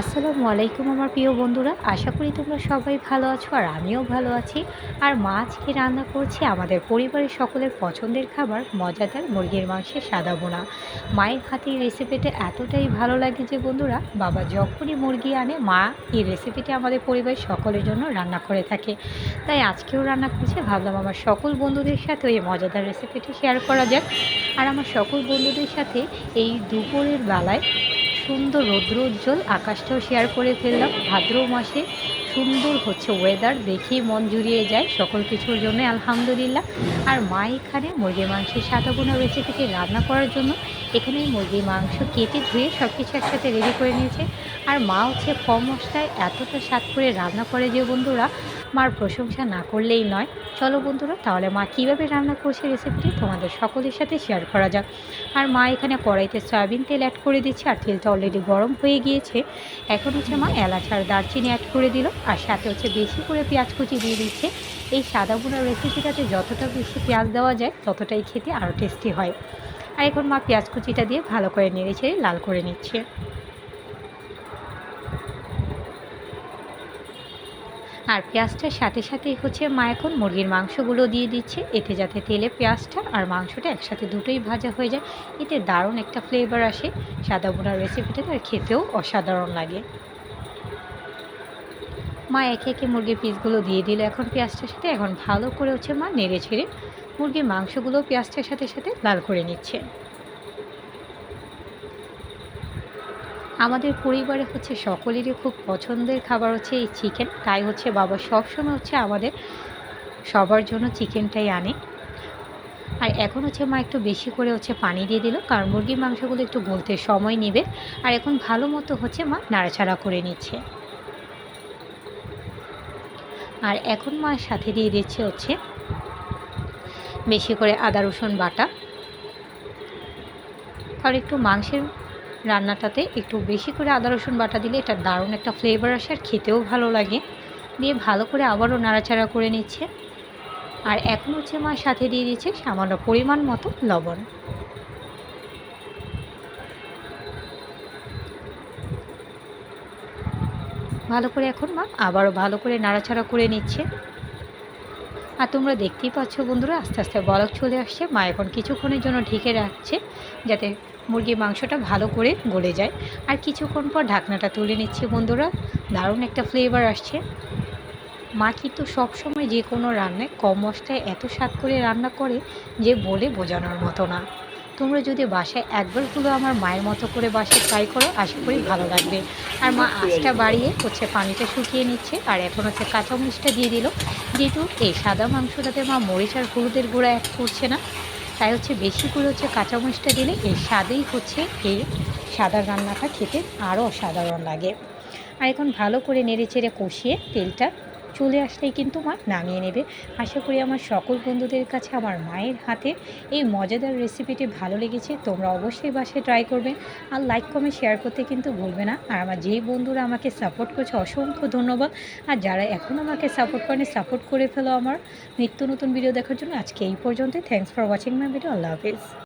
আসসালামু আলাইকুম আমার প্রিয় বন্ধুরা। আশা করি তোমরা সবাই ভালো আছো আর আমিও ভালো আছি। আর মা আজকে রান্না করছি আমাদের পরিবারের সকলের পছন্দের খাবার মজাদার মুরগির মাংসের সাদা বোনা মায়ের হাতে এই রেসিপিটা এতটাই ভালো লাগে যে বন্ধুরা, বাবা যখনই মুরগি আনে, মা এই রেসিপিটি আমাদের পরিবারের সকলের জন্য রান্না করে থাকে। তাই আজকেও রান্না করছে। ভাবলাম আমার সকল বন্ধুদের সাথে এই মজাদার রেসিপিটি শেয়ার করা যাক। আর আমার সকল বন্ধুদের সাথে এই দুপুরের বেলায় সুন্দর রৌদ্র উজ্জ্বল, আকাশটাও শেয়ার করে ফেললাম। ভাদ্র মাসে সুন্দর হচ্ছে ওয়েদার দেখেই মন জুড়িয়ে যায় সকল কিছুর জন্য, আলহামদুলিল্লাহ। আর মা এখানে মুরগির মাংসের সাদা বোনা রেসিপিটি রান্না করার জন্য এখানে মুরগির মাংস কেটে ধুয়ে সব কিছু একসাথে রেডি করে নিয়েছে। আর মা হচ্ছে কম মশলায় এতটা স্বাদ করে রান্না করে যে বন্ধুরা মার প্রশংসা না করলেই নয়। চলো বন্ধুরা, তাহলে মা কীভাবে রান্না করছে রেসিপিটি তোমাদের সকলের সাথে শেয়ার করা যাক। আর মা এখানে কড়াইতে সয়াবিন তেল অ্যাড করে দিচ্ছে, আর তেলটা অলরেডি গরম হয়ে গিয়েছে। এখন হচ্ছে মা এলাচ আর দারচিনি অ্যাড করে দিল, আর সাথে হচ্ছে বেশি করে পেঁয়াজ কুচি দিয়ে দিচ্ছে। এই সাদা বোনার রেসিপিটাতে যতটা বেশি পেঁয়াজ দেওয়া যায়, ততটাই খেতে আরও টেস্টি হয়। আর এখন মা পেঁয়াজ কুচিটা দিয়ে ভালো করে নেড়ে ছেড়ে লাল করে নিচ্ছে। আর পেঁয়াজটার সাথে সাথে হচ্ছে মা এখন মুরগির মাংসগুলো দিয়ে দিচ্ছে। এতে যাতে তেলে পেঁয়াজটা আর মাংসটা একসাথে দুটোই ভাজা হয়ে যায়। এতে দারুণ একটা ফ্লেভার আসে। সাদা বোনার রেসিপিটা আর খেতেও অসাধারণ লাগে। মা একে একে মুরগির পিসগুলো দিয়ে দিল এখন পেঁয়াজটার সাথে। এখন ভালো করে হচ্ছে মা নেড়ে ছেড়ে মুরগির মাংসগুলো পেঁয়াজটার সাথে সাথে লাল করে নিচ্ছে। আমাদের পরিবারে হচ্ছে সকলেরই খুব পছন্দের খাবার হচ্ছে এই চিকেন তাই হচ্ছে বাবা সবসময় হচ্ছে আমাদের সবার জন্য চিকেনটাই আনে। আর এখন হচ্ছে মা একটু বেশি করে হচ্ছে পানি দিয়ে দিল, কারণ মুরগির মাংসগুলো একটু গলতে সময় নেবে। আর এখন ভালো মতো হচ্ছে মা নাড়াচাড়া করে নিচ্ছে। আর এখন মা সাথে দিয়ে দিচ্ছে হচ্ছে বেশি করে আদা রসুন বাটা। আর একটু মাংসের রান্নাটাতে একটু বেশি করে আদা, রসুন বাটা দিলে এটা দারুণ একটা ফ্লেভার আসে আর খেতেও ভালো লাগে। দিয়ে ভালো করে আবারও নাড়াচাড়া করে নিচ্ছে। আর এখন হচ্ছে মা সাথে দিয়ে দিচ্ছে সামান্য পরিমাণ মতো লবণ। ভালো করে এখন মা আবারও ভালো করে নাড়াচাড়া করে নিচ্ছে। আর তোমরা দেখতেই পাচ্ছ বন্ধুরা, আস্তে আস্তে বলক চলে আসছে। মা এখন কিছুক্ষণের জন্য ঢেকে রাখছে যাতে মুরগির মাংসটা ভালো করে গলে যায়। আর কিছুক্ষণ পর ঢাকনাটা তুলে নিচ্ছে বন্ধুরা। দারুণ একটা ফ্লেভার আসছে। মা কিন্তু সবসময় যে কোনো রান্নায় কম মশলায় এত স্বাদ করে রান্না করে যে বলে বোঝানোর মতো না। তোমরা যদি বাসায় একবার হলো আমার মায়ের মতো করে বাসায় ট্রাই করো, আশা করি ভালো লাগবে। আর মা আঁচটা বাড়িয়ে হচ্ছে পানিটা শুকিয়ে নিচ্ছে আর এখন হচ্ছে কাঁচামরিচটা দিয়ে দিল। যেহেতু এই সাদা মাংসটাতে মা মরিচ আর হলুদের গুঁড়া অ্যাড করছে না। তাই হচ্ছে বেশি করে হচ্ছে কাঁচামরিচটা দিলে এর স্বাদেই হচ্ছে এই সাদা রান্নাটা খেতে আরও অসাধারণ লাগে। আর এখন ভালো করে নেড়ে চেড়ে কষিয়ে তেলটা চলে আসলেই কিন্তু মা নামিয়ে নেবে। আশা করি আমার সকল বন্ধুদের কাছে আমার মায়ের হাতে এই মজাদার রেসিপিটি ভালো লেগেছে। তোমরা অবশ্যই বাসায় ট্রাই করবে আর লাইক কমেন্ট শেয়ার করতে কিন্তু ভুলবে না। আর আমার যেই বন্ধুরা আমাকে সাপোর্ট করছে, অসংখ্য ধন্যবাদ। আর যারা এখন আমাকে সাপোর্ট করেন সাপোর্ট করে ফেলো আমার। নিত্য নতুন ভিডিও দেখার জন্য আজকে এই পর্যন্তই। Thanks for watching my video Allah Hafiz.